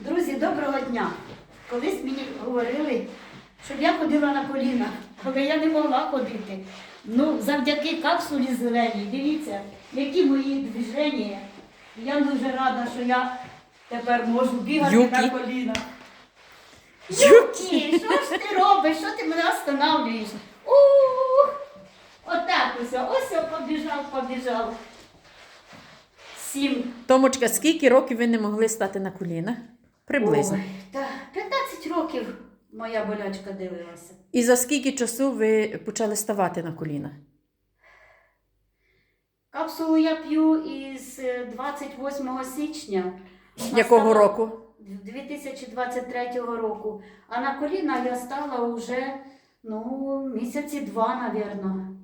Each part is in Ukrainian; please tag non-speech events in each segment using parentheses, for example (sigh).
Друзі, доброго дня! Колись мені говорили, щоб я ходила на колінах, але я не могла ходити. Ну, завдяки капсулі зеленій, дивіться, які мої движення. Я дуже рада, що я тепер можу бігати Юкі. на колінах. Юкі. Що ж ти робиш? Що ти мене останавлюєш? Ух! Отак ось, ось я побіжав, побіжав. Сім Томочка, скільки років ви не могли стати на колінах? Приблизно. Ой, та 15 років моя болячка дивилася. І за скільки часу ви почали ставати на коліна? Капсулу я п'ю із е, 28 січня. А Якого стала- року? 2023 року. А на коліна я стала вже ну, місяці два, навірно.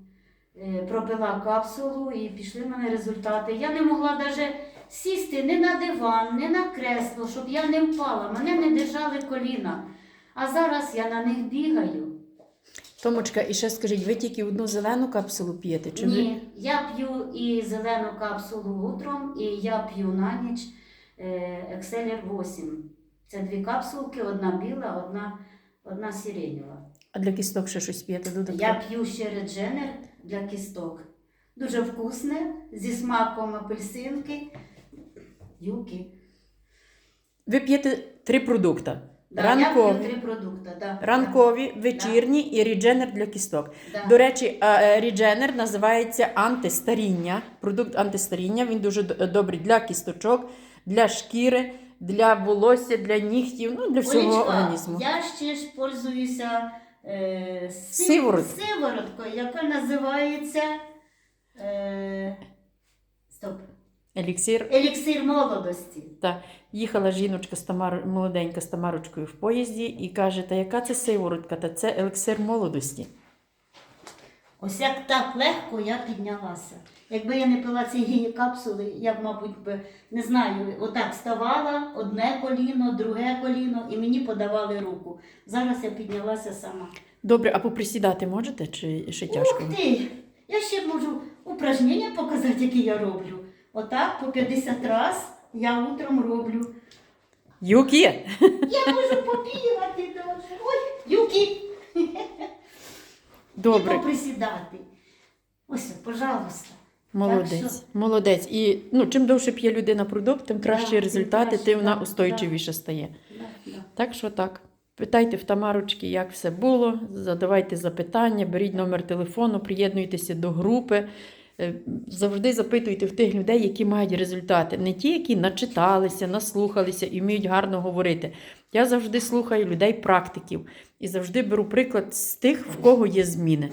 Е, Пропила капсулу і пішли в мене результати. Я не могла навіть сісти ні на диван, ні на кресло, щоб я не впала. Мене не держали коліна. А зараз я на них бігаю. Томочка, і ще скажіть, ви тільки одну зелену капсулу п'єте? Чи ви... Ні, я п'ю і зелену капсулу утром, і я п'ю на ніч е, 8. Це дві капсулки, одна біла, одна, одна сиренєва. А для кісток ще щось п'єте додатково? Я п'ю ще редженер для кісток. Дуже вкусне, зі смаком апельсинки, юки. Ви п'єте три продукти. Да, Я Ранкові, п'ю три продукти. Да, ранкові, вечірні і рідженер для кісток. Да. До речі, е, рідженер називається антистаріння. Продукт антистаріння. Він дуже добрий для кісточок, для шкіри, для волосся, для нігтів, ну для всього Олечка, організму. я ще ж пользуюся е, си- Сивороткою. сивороткою, яка називається е, стоп, Еліксир. еліксир молодості. Та їхала жіночка з Тамар... молоденька з Тамарочкою в поїзді і каже: Та яка це сиворотка? Та це елексир молодості. Ось як так легко я піднялася. Якби я не пила цієї капсули, я б, мабуть, би, не знаю, отак вставала, одне коліно, друге коліно, і мені подавали руку. Зараз я піднялася сама. Добре, а поприсідати можете чи ще тяжко? Ух ти! Я ще можу упражнення показати, які я роблю. Отак по 50 раз я утром роблю. Юкі! Я можу побігати даже. Ой, юки! І (laughs) Добре, поприсідати. Ось, пожалуйста. молодець. Що- Молодець. І ну, чим довше п'є людина продукт, тим кращі тим результати, краще, тим вона да, устойчивіше стає. Да, да. Так що так. Питайте в Тамарочки, як все було, задавайте запитання, беріть номер телефону, приєднуйтеся до групи. Е, Завжди запитуйте в тих людей, які мають результати. Не ті, які начиталися, наслухалися і вміють гарно говорити. Я завжди слухаю людей-практиків і завжди беру приклад з тих, в кого є зміни.